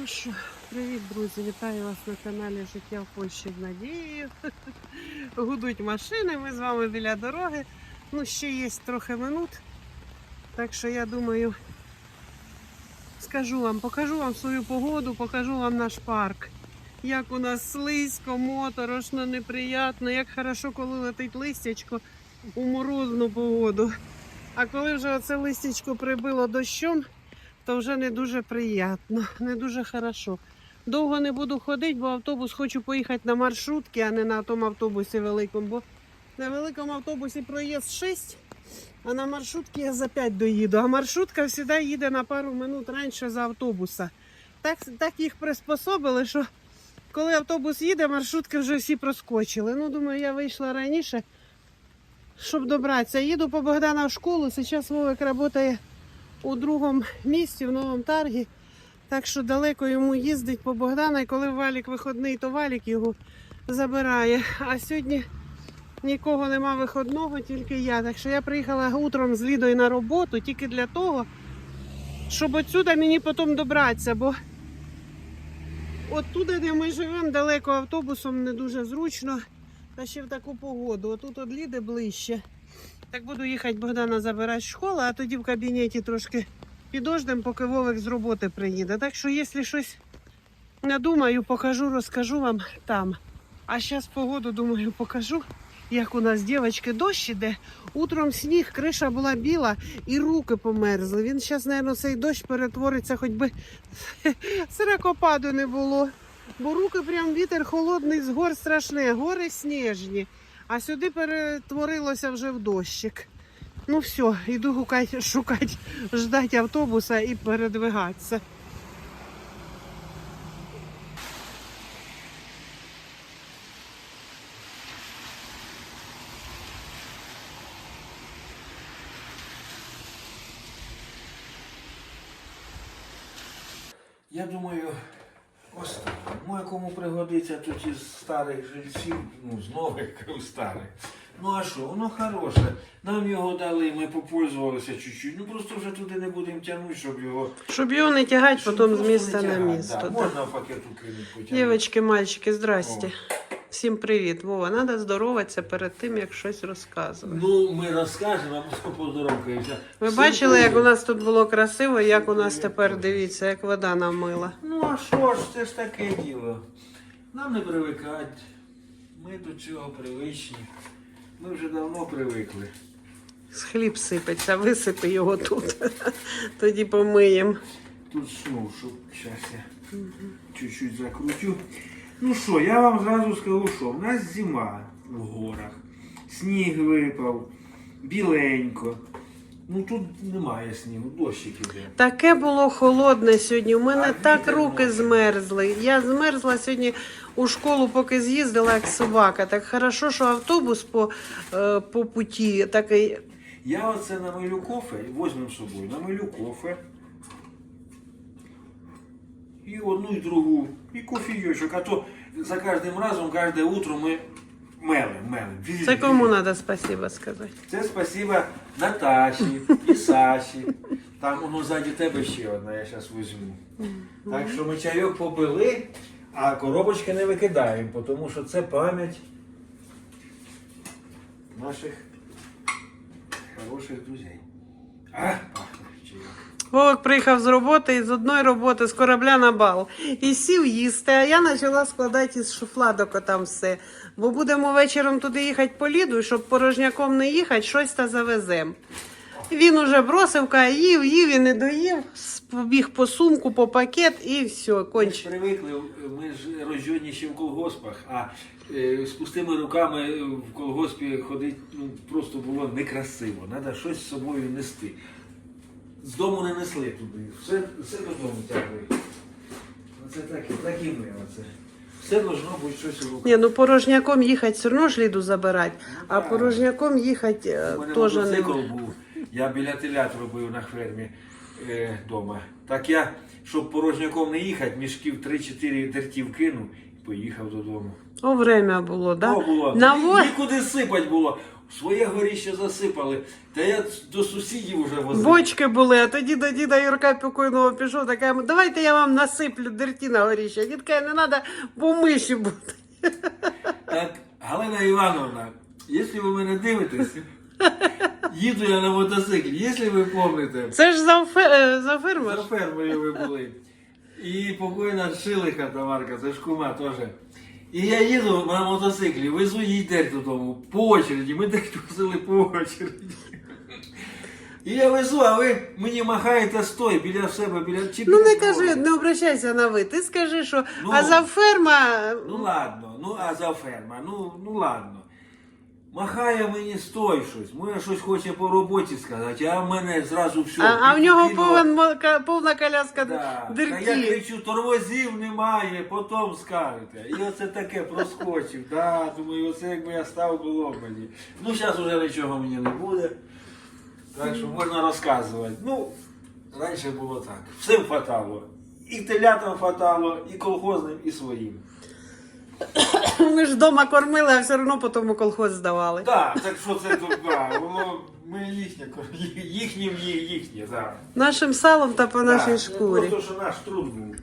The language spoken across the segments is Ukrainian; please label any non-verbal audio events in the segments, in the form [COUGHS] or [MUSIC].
Ну що, привіт, друзі! Вітаю вас на каналі Життя в Польщі з Надією. [LAUGHS] Гудуть машини, ми з вами біля дороги. Ну, ще є трохи минут. Так що я думаю, скажу вам, покажу вам свою погоду, покажу вам наш парк. Як у нас слизько, моторошно, неприятно, як хорошо, коли летить листячко у морозну погоду. А коли вже оце листячко прибило дощом, то вже не дуже приємно, [LAUGHS] не дуже хорошо. Довго не буду ходити, бо автобус хочу поїхати на маршрутки, а не на тому автобусі великому. Бо на великому автобусі проїзд 6, а на маршрутці я за 5 доїду. А маршрутка завжди їде на пару минут раніше за автобуса. Так, так їх приспособили, що коли автобус їде, маршрутки вже всі проскочили. Ну, думаю, я вийшла раніше, щоб добратися. Їду по Богдана в школу. Зараз Вовик працює у другому місці в новому таргі. Так що далеко йому їздить по Богдана, і коли валік виходний, то валік його забирає. А сьогодні нікого нема виходного, тільки я. Так що я приїхала утром з Лідою на роботу тільки для того, щоб отсюда мені потім добратися, бо оттуда, де ми живемо, далеко автобусом не дуже зручно. Та ще в таку погоду. Отут от Ліди ближче. Так буду їхати Богдана забирати з школи, а тоді в кабінеті трошки підождемо, поки Вовик з роботи приїде. Так що, якщо щось надумаю, покажу, розкажу вам там. А зараз погоду, думаю, покажу, як у нас дівчатки дощ іде. Утром сніг, криша була біла і руки померзли. Він зараз, мабуть, цей дощ перетвориться, хоч би [LAUGHS] сирокопаду не було. Бо руки прям вітер холодний з гор страшне, гори сніжні. А сюди перетворилося вже в дощик. Ну все, йду гукати, [LAUGHS] шукати, ждати автобуса і передвигатися. Я думаю, ось ну, кому пригодиться тут із старих жильців, ну, з нових [LAUGHS] кажу, старих. Ну а що, воно хороше. Нам його дали, ми попользувалися чуть-чуть. Ну просто вже туди не будемо тягнути, щоб його. Щоб його не тягати щоб потім з просто міста не на тягати, місто. Да. Можна в пакету кинути потягнути. Дівочки, мальчики, здрасте. Всім привіт. Вова, треба здороватися перед тим, як щось розказувати. Ну, ми розкажемо, а поздоровкаємося. Ви Всім бачили, як у нас тут було красиво, як у нас тепер дивіться, як вода намила. Ну а що ж, це ж таке діло. Нам не привикати. Ми до цього привичні. Ми вже давно привикли. З хліб сипеться, висипи його тут. [LAUGHS] Тоді помиємо. Тут шнур, щоб зараз я чуть-чуть закрутю. Ну що, я вам зразу скажу, що в нас зима в горах. Сніг випав, біленько. Ну тут немає снігу, дощик іде. Таке було холодне сьогодні. У мене А так вітер руки може. змерзли. Я змерзла сьогодні у школу, поки з'їздила як собака. Так хорошо, що автобус по, е, по путі такий. Я оце намилю кофе, візьмемо з собою, намилю кофе. І одну, і другу, і кофійочок. А то за кожним разом, кожне утро ми мелим, мелим. Це кому треба спасибо сказати. Це спасибо Наташі і Саші. Там воно ззаді тебе ще одна, я зараз візьму. Так що ми чайок попили, а коробочки не викидаємо, тому що це пам'ять наших хороших друзей. А. Вовик приїхав з роботи і з одної роботи з корабля на бал. І сів їсти, а я почала складати із шуфладок там все. Бо будемо вечором туди їхати по ліду, щоб порожняком не їхати, щось та завеземо. Він уже бросив, каже, їв, їв і не доїв, побіг по сумку, по пакет і все, Ми ж привикли, ми ж рождені ще в колгоспах, а е, з пустими руками в колгоспі ходити ну, просто було некрасиво. Треба щось з собою нести. З дому не несли туди. Все, все додому тягли. Оце так, так і ми. Оце. Все должно бути щось у руках. Ні, ну порожняком їхати все одно ж ліду забирати, а так. порожняком їхати е, У мене теж не. мотоцикл був. Я біля телят робив на фермі е, дома. Так я, щоб порожняком не їхати, мішків 3-4 дертів кинув і поїхав додому. О, время було, да? О, було. На во- Нікуди сипать було. Своє горіще засипали. Та я до сусідів вже возив. Бочки були, а тоді до діда Юрка покойного пішов, така, давайте я вам насиплю дерті на горіще. Дід каже, не треба, бо миші будуть. Так, Галина Івановна, якщо ви мене дивитесь, їду я на мотоциклі, якщо ви пам'ятаєте, Це ж за, е, за за фермою ви були. І покойна Шилиха Тамарка, це ж кума теж. І я їду на мотоциклі, везу їй дерть додому по очереді. Ми дерть возили по очереді. І я везу, а ви мені махаєте стой біля себе, біля чи Ну не кажи, не обращайся на ви. Ти скажи, що Ну. а за ферма. Ну ладно, ну а за ферма, ну, ну ладно. Махає мені стой щось, моє щось хоче по роботі сказати, а в мене зразу все. А, а в нього повен, повна коляска Да. Та я дирки. кричу, тормозів немає, потім скажете. І оце таке проскочив. Да, думаю, оце якби я став, було б мені. Ну, зараз вже нічого мені не буде. Так що можна розказувати. Ну, раніше було так. Всім хватало. І телятам хватало, і колхозним, і своїм. [COUGHS] Ми ж вдома кормили, а все одно потім у колхоз здавали. Так, так що це тут, да, воно ми їхнє, їхнім є їхнє, так. Нашим салом та по нашій Так, шкурі. Просто що наш труд був.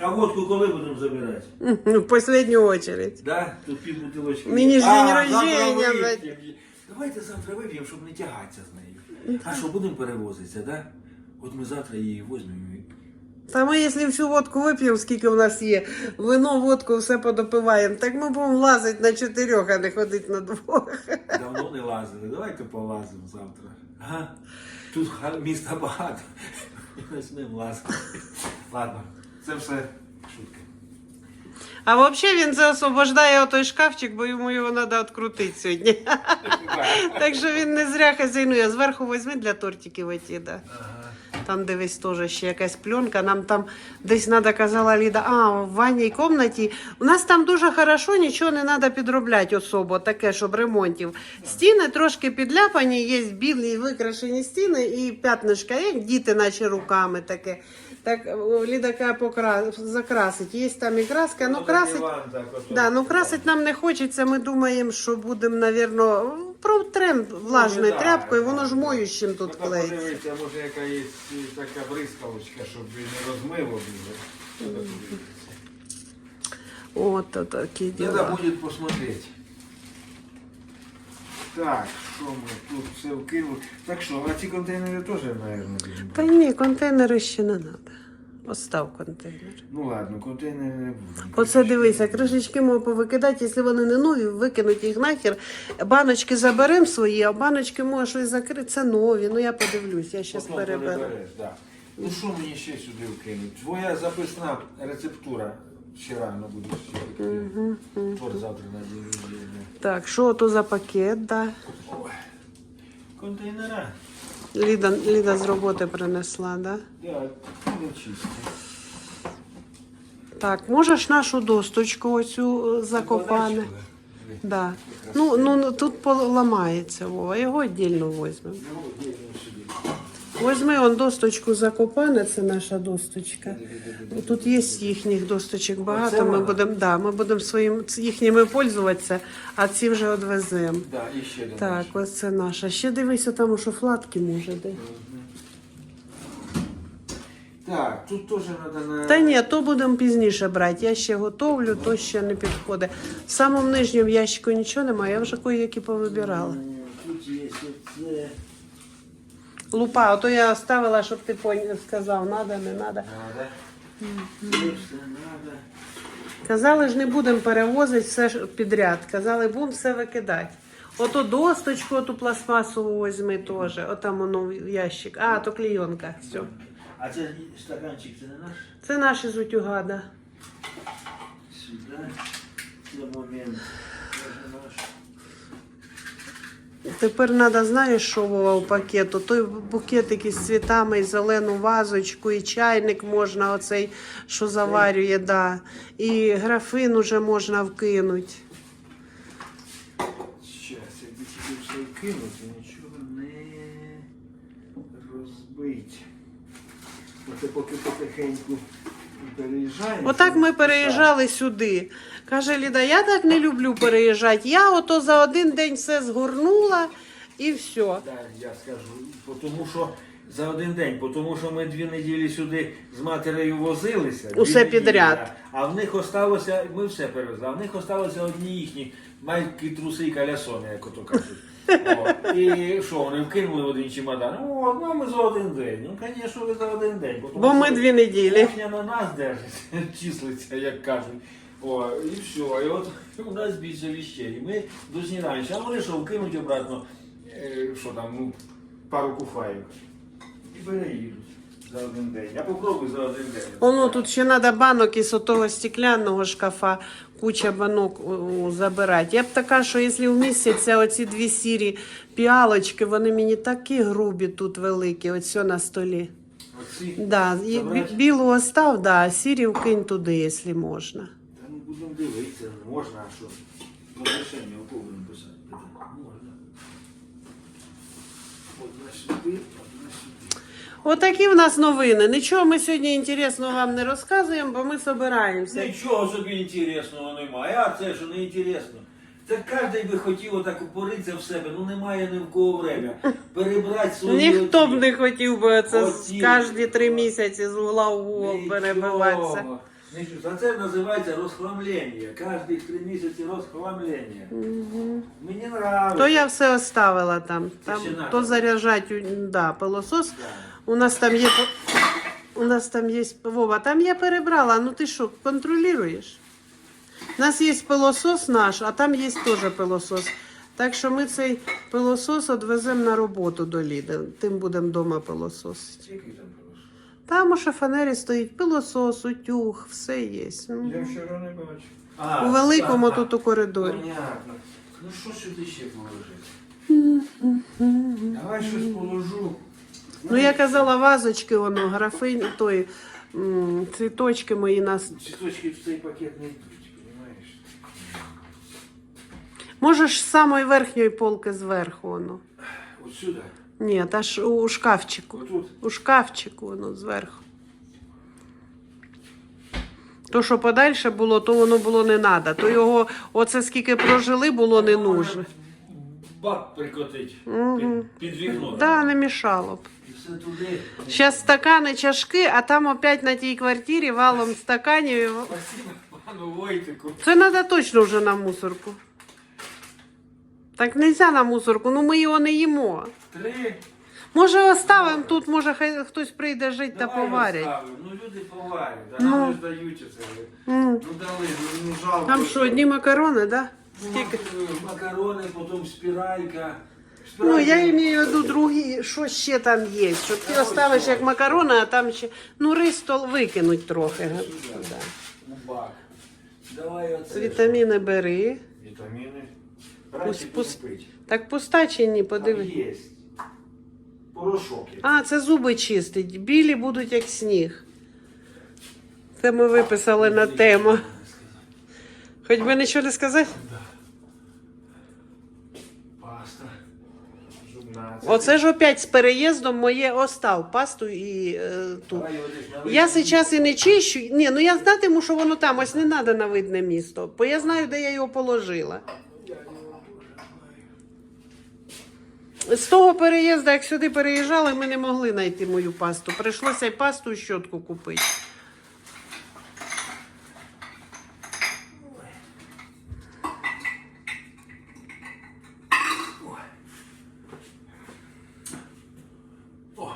А водку коли будемо забирати? Мгм, В последню очередь. Да? Тут пів бутилочки. Мені ж А, день завтра вип'ємо. Давайте завтра вип'ємо, щоб не тягатися з нею. А що, будемо перевозитися, да? От ми завтра її візьмемо. Та ми, якщо всю водку вип'ємо, скільки в нас є, вино, водку, все подопиваємо, так ми будемо лазити на чотирьох, а не ходити на двох. Давно не лазили. Давайте полазимо завтра. Ага. Тут міста багато. Почнемо лазити. Ладно, це все шутки. А взагалі він це освобождає отой шкафчик, бо йому його треба відкрутити сьогодні. Так що він не зря хазяйнує. Зверху візьми для тортиків оті, да. Там дивись теж ще якась пленка. Нам там десь треба, казала Ліда, а в ванній кімнаті. У нас там дуже хорошо, нічого не треба підробляти особо, таке, щоб ремонтів. Стіни трошки підляпані, є білі викрашені стіни і п'ятнишка, як діти, наче руками таке. Так о, Ліда каже, покра... закрасить. Є там і краска, ну Ну, красить. Да, ну красить нам не хочеться. Ми думаємо, що будемо, навірно, протрем влажною Ну, да, тряпкою, воно ж моющим тут Ну, клеїться. Подивіться, може яка є і така бризкалочка, щоб не розмило було. От такі Треба діла. буде посмотреть. Так, що ми тут все вкинули. Так що, а ці контейнери теж, мабуть, будемо Та ні, контейнери ще не треба. Остав контейнер. Ну ладно, контейнери не будемо. Оце дивися, кришечки можна повикидати, якщо вони не нові, викинуть їх нахер. Баночки заберемо свої, а баночки може щось закрити. Це нові. Ну я подивлюсь, я зараз переберу. да. Ну що мені ще сюди вкинуть? Твоя записна рецептура ще рано буде. ще таки. Завтра на день. Так, що то за пакет? Да? Ой. Контейнера. Ліда, Ліда з роботи принесла, да? Да, не чисті. Так, можеш нашу досточку оцю закопати. Да. Ну, ну, ну, тут поламається, Вова, його віддільно візьмемо. Возьми он досточку закопане, це наша досточка. Тут є їхніх досточок багато. Ми будемо да, ми будемо своїм їхніми пользуватися, а ці вже одвеземо. Да, і ще Так, ось це наша. Ще дивися, там у шуфладки може де. Так, тут теж треба на... Та ні, то будемо пізніше брати. Я ще готовлю, то ще не підходить. В самому нижньому ящику нічого немає, я вже кої-які повибирала. Лупа, ото я оставила, щоб ти сказав, надо, не надо. Надо. Це надо. Казали ж, не будемо перевозити все підряд. Казали, будемо все викидати. Ото досточку, оту пластмасову візьми теж. Отам воно ящик. А, то клейонка. Все. А це стаканчик, це не наш? Це наші з утюга, да. Сюди. Це момент. Це наш. Тепер треба, знаєш, що Вова, у пакету? Той букетик із цвітами, і зелену вазочку, і чайник можна, оцей, що заварює, да. І графин уже можна вкинути. Щас, якби тільки все кинути, нічого не розбить. Оце поки потихеньку Переїжджаємо. Отак ми переїжджали сюди. Каже Ліда, я так не люблю переїжджати. Я ото за один день все згорнула і все. Так, я скажу, тому що за один день, тому що ми дві неділі сюди з матерею возилися. Усе неділі, підряд. да. А в них осталося, ми все перевезли, а в них осталося одні їхні маленькі труси і калясони, як ото кажуть. О, і що, вони вкинули один чемодан? О, ну ми за один день. Ну, звісно, ви за один день. тому Бо ми що дві неділі. Кухня на нас держить, [LAUGHS] числиться, як кажуть. О, і все. І от у нас більше віщей. Ми дуже раніше. А вони що, вкинуть обратно, е, що там, ну, пару куфаїв. І переїдуть за один день. Я попробую за один день. Воно тут ще треба банок із того стеклянного шкафа, куча банок забирати. Я б така, що якщо вмістяться оці дві сірі піалочки, вони мені такі грубі тут великі, ось на столі. Оці. Да, і білу остав, да, а сірі вкинь туди, якщо можна. Та ну будемо дивитися, можна, а що? Розрішення у кого? Можна. Одна сюди. Отакі в нас новини. Нічого ми сьогодні інтересного вам не розказуємо, бо ми собираємося. Нічого собі інтересного немає, а це що не інтересно. Це кожен би хотів отак упоритися в себе, ну немає ні в кого время. Перебрати свої. Ніхто б не хотів би це кожні три місяці з угла в угол перебиватися. Нічого. А це називається розхламлення. Кожні три місяці розхламлення. Мені нравиться. То я все оставила там. Там ще надо. то заряджать, да, пилосос. Да. У нас там є у нас там є Вова, там я перебрала. Ну ти що, контролюєш? У нас є пилосос наш, а там є теж пилосос. Так що ми цей пилосос відвеземо на роботу до Ліди. Тим будемо вдома пилососити. Який там просто? Там у шифонері стоїть пилосос, утюг, все є. Ну, Я вчора не бачив. У великому а, тут у коридорі. Понятно. Ну що сюди ще положити? Давай щось положу. Ну я казала, вазочки, воно, графин, той, м, цвіточки мої нас. Цвіточки в цей пакет не йдуть, розумієш? Можеш з самої верхньої полки зверху воно. От сюди. Ні, та ж у шкафчику. Отут. У шкафчику воно зверху. То, що подальше було, то воно було не треба. То його, оце скільки прожили, було не нужно. Бак прикотить Мгм. під, під вікно. Да, не мішало б. І все туди. Зараз стакани, чашки, а там опять на тій квартирі валом стаканів. Спасибо пану Войтику. Це треба точно вже на мусорку. Так не можна на мусорку, ну ми його не їмо. Три. Може оставимо тут, може хай хтось прийде жити та Давай поварять. розставимо. Ну люди поварять. Да, Ну. Нам ж дають це. М. Ну дали, ну жалко. Там що, одні макарони, да? Ну, Скільки? Макарони, потім спіралька. Ну, я маю в виду другі, що ще там є. Що ти оставиш як макарони, а там ще. Ну, рис то викинуть трохи. Да. Давай оце. Вітаміни бери. Вітаміни. Пусть- Брати. Так пуста чи ні, Там подиви. є. Порошок є. А, це зуби чистить. Білі будуть як сніг. Це ми виписали на тему. Хоч би нічого не сказати. Оце ж опять з переїздом моє остав пасту і е, на Я зараз і не чищу. Ні, ну я знатиму, що воно там, ось не треба на видне місто, бо я знаю, де я його положила. З того переїзду, як сюди переїжджали, ми не могли знайти мою пасту. Прийшлося й пасту і щотку купити. О.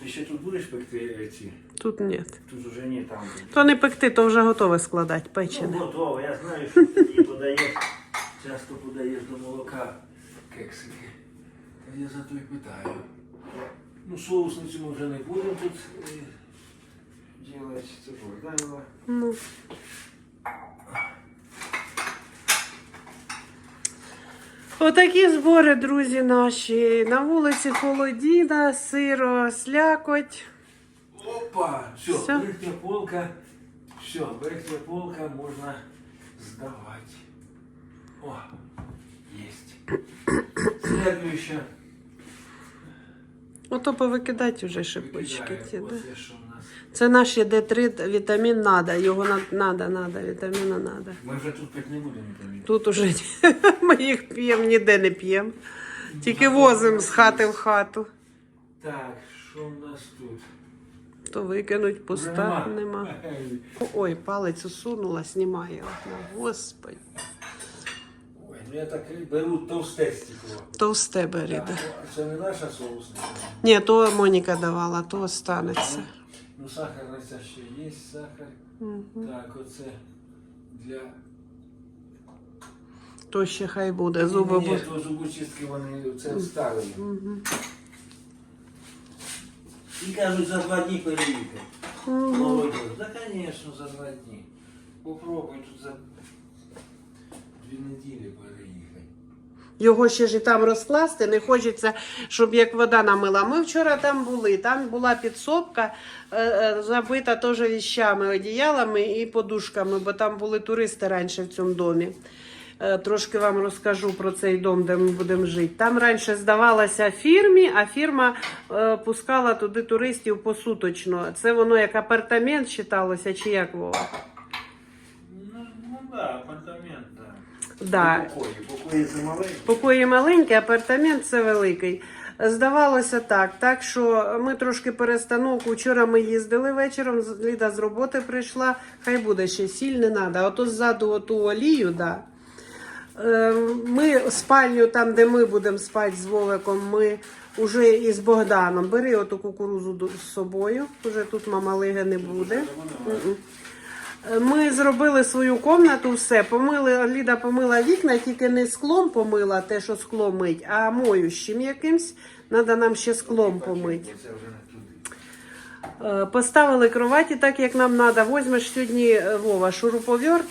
Ти ще тут будеш е. Тут ні. Тут уже ні, там. То не пекти, то вже готове складати, Ну, печене. готово, я знаю, що ти її подаєш. Часто подаєш до молока кексики. Та Я за то і питаю. Ну, соусницю ми вже не будемо тут е, делать. Це Богданова. Ну. Отакі збори, друзі наші. На вулиці холодіна, сиро, слякоть. Опа! Все, Всё. верхня полка. Все, верхня полка можна здавати. О, есть. Следующая. Ото повикидати вже шипучки ті, да. Оце що в нас. Це наш є Д3 вітамін надо. Його на- надо, надо, вітаміна надо. Ми вже тут пити не будемо вітамін. Тут уже [LAUGHS] ми їх п'ємо, ніде не п'ємо. Тільки возимо з хати в хату. Так, що в нас тут? То викинуть, пуста, нема. [LAUGHS] Ой, палець усунула, знімає. Господи. Ой, ну я так беру товсте стекло. Товсте бери, Так. Це не наша соусниця. Ні, то Моніка давала, то останеться. Ну, сахарниця ще є, сахар. Мгм. Так, оце для. То ще хай буде, зуби Ні, то зубочистки вони це ставили. Мгм. І кажуть, за два дні переїхати. Молодь, да, звісно, за два дні. Попробуй тут за дві неділі переїхати. Його ще ж і там розкласти, не хочеться, щоб як вода намила. Ми вчора там були, там була підсобка, е, е, забита теж віщами, одіялами і подушками, бо там були туристи раніше в цьому домі. Е, Трошки вам розкажу про цей дом, де ми будемо жити. Там раніше здавалося фірмі, а фірма е, пускала туди туристів посуточно. Це воно як апартамент вважалося, чи як Вова? Ну, ну да, апартамент, да. Да. І покої. Покої це маленькі. Покої маленький, апартамент це великий. Здавалося так, так що ми трошки перестановку. Вчора ми їздили вечором, Ліда з роботи прийшла, хай буде ще сіль не треба. Ото ззаду оту олію, да. Е, Ми спальню, там, де ми будемо спати з Вовиком, ми вже із Богданом. Бери оту кукурузу з собою. Уже тут мама Лиги не буде. Е, Ми зробили свою комнату, все. Помили, Ліда помила вікна, тільки не склом помила, те, що скло мить, а моющим якимсь. Треба нам ще склом помити. Вже. Е, Поставили кроваті так, як нам треба. Возьмеш сьогодні Вова шуруповерт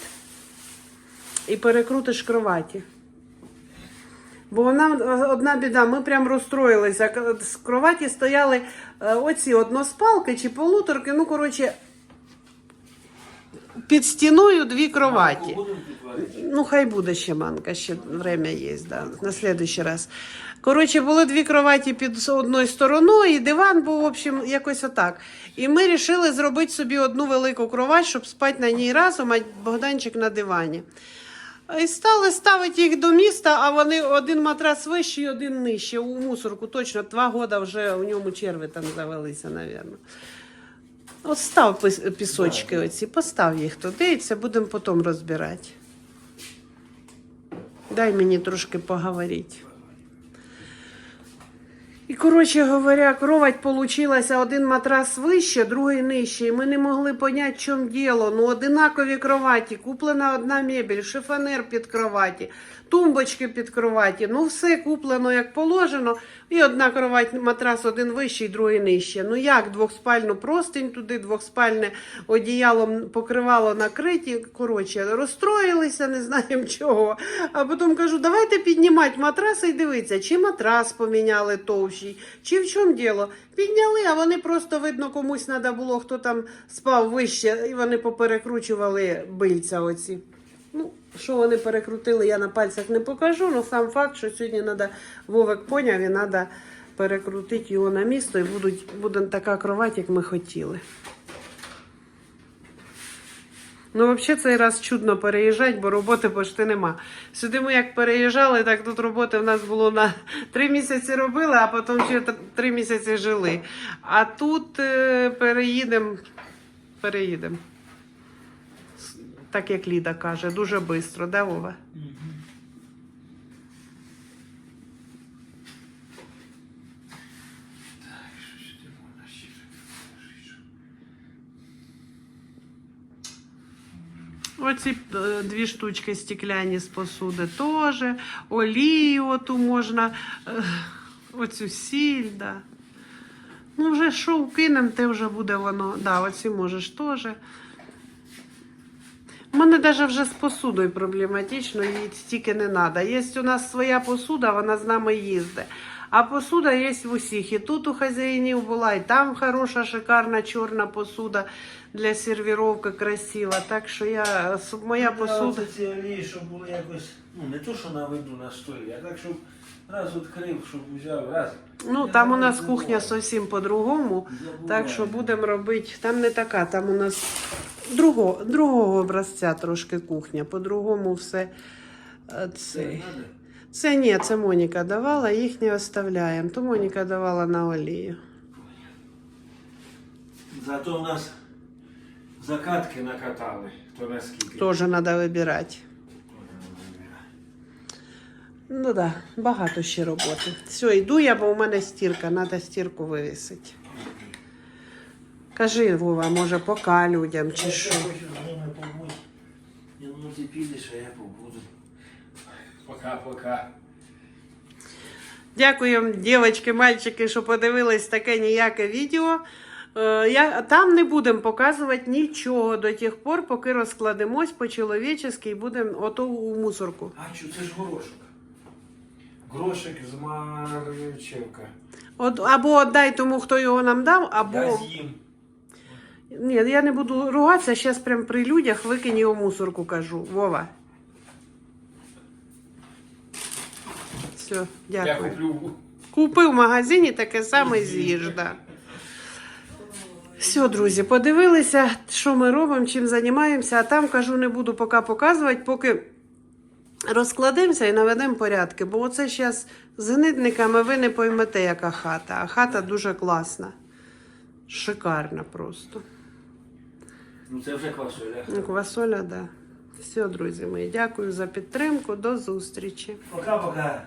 і перекрутиш кроваті. Бо вона одна біда, ми прям розстроїлися. З кроваті стояли е, оці односпалки чи полуторки, ну, коротше, під стіною дві кроваті. Ну, хай буде ще манка, ще время є, да, на следующий раз. Коротше, були дві кроваті під одною стороною, і диван був, в общем, якось отак. І ми вирішили зробити собі одну велику кровать, щоб спати на ній разом, а Богданчик на дивані. І стали ставити їх до міста, а вони один матрас вищий, один нижче. У мусорку точно два роки вже у ньому черви там завелися, мабуть. От став пісочки оці, постав їх туди, і це будемо потім розбирати. Дай мені трошки поговорити. І, коротше говоря, кровать получилася один матрас вище, другий нижче. І ми не могли поняти, в чому діло. Ну, одинакові кроваті, куплена одна мебель, шифонер під кроваті, тумбочки під кроваті. Ну, все куплено як положено. І одна кровать, матрас один вищий, другий нижче. Ну як двохспальну простинь туди, двохспальне одіялом покривало накриті. Коротше, розстроїлися, не знаємо [LAUGHS] чого. А потім кажу, давайте піднімати матраси і дивитися, чи матрас поміняли товщий, чи в чому діло. Підняли, а вони просто, видно, комусь треба було, хто там спав вище, і вони поперекручували бильця оці. Що вони перекрутили, я на пальцях не покажу, але сам факт, що сьогодні треба, Вовик поняв, і треба перекрутити його на місто, і будуть, буде така кровать, як ми хотіли. Ну, взагалі, цей раз чудно переїжджати, бо роботи почти нема. Сюди ми як переїжджали, так тут роботи в нас було на [LAUGHS] три місяці робили, а потім ще три місяці жили. А тут переїдемо, переїдемо. Так як Ліда каже, дуже швидко, да, Вова? Оці е, дві штучки стекляні з посуди теж. Олію оту можна, е, оцю сіль, да. Ну, вже що вкинемо, те вже буде воно. Да, оці можеш теж. У мене навіть вже з посудою проблематично, їй стільки не треба. Є у нас своя посуда, вона з нами їздить. А посуда є в усіх. І тут у хазяїнів була, і там хороша, шикарна чорна посуда для сервіровки красива. Так що я, моя Ну, посуда. Олії, щоб були якось, ну не то, що на виду на столі, а так, щоб раз відкрив, щоб взяв, раз. Ну, Я там у нас кухня зовсім по-другому. Так що будемо робити. Там не така, там у нас другого, другого образця трошки кухня. По-другому все. е, Це Це, ні, це Моніка давала, їх не оставляємо. То Моніка давала на олію. Зато в нас закатки накатали, то наскільки. Теж треба вибирати. Ну так, да, багато ще роботи. Все, йду я, бо у мене стірка, треба стірку вивісити. Кажи, Вова, може, пока людям чи Я що. побути. Ну ти підеш, а я побуду. Пока-пока. Дякую, дівчатки, мальчики, що подивились таке ніяке відео. Е, Я, там не будемо показувати нічого до тих пор, поки розкладемось по-чоловічески і будемо ото у мусорку. А що, це ж горошок. Грошик з Марчевка. От, або віддай тому, хто його нам дав, або. Я з'їм. Ні, я не буду ругатися, зараз прям при людях викинь його мусорку, кажу. Вова. Все, Я дякую. куплю. Купив в магазині таке саме з'їж, да. Все, друзі, подивилися, що ми робимо, чим займаємося, а там кажу, не буду поки показувати, поки розкладемося і наведемо порядки. Бо оце зараз з гнидниками ви не поймете, яка хата. А хата дуже класна. Шикарна просто. Ну це вже квасоля. Квасоля, Квасоля, да. Все, друзі мої, дякую за підтримку. До зустрічі. Пока-пока.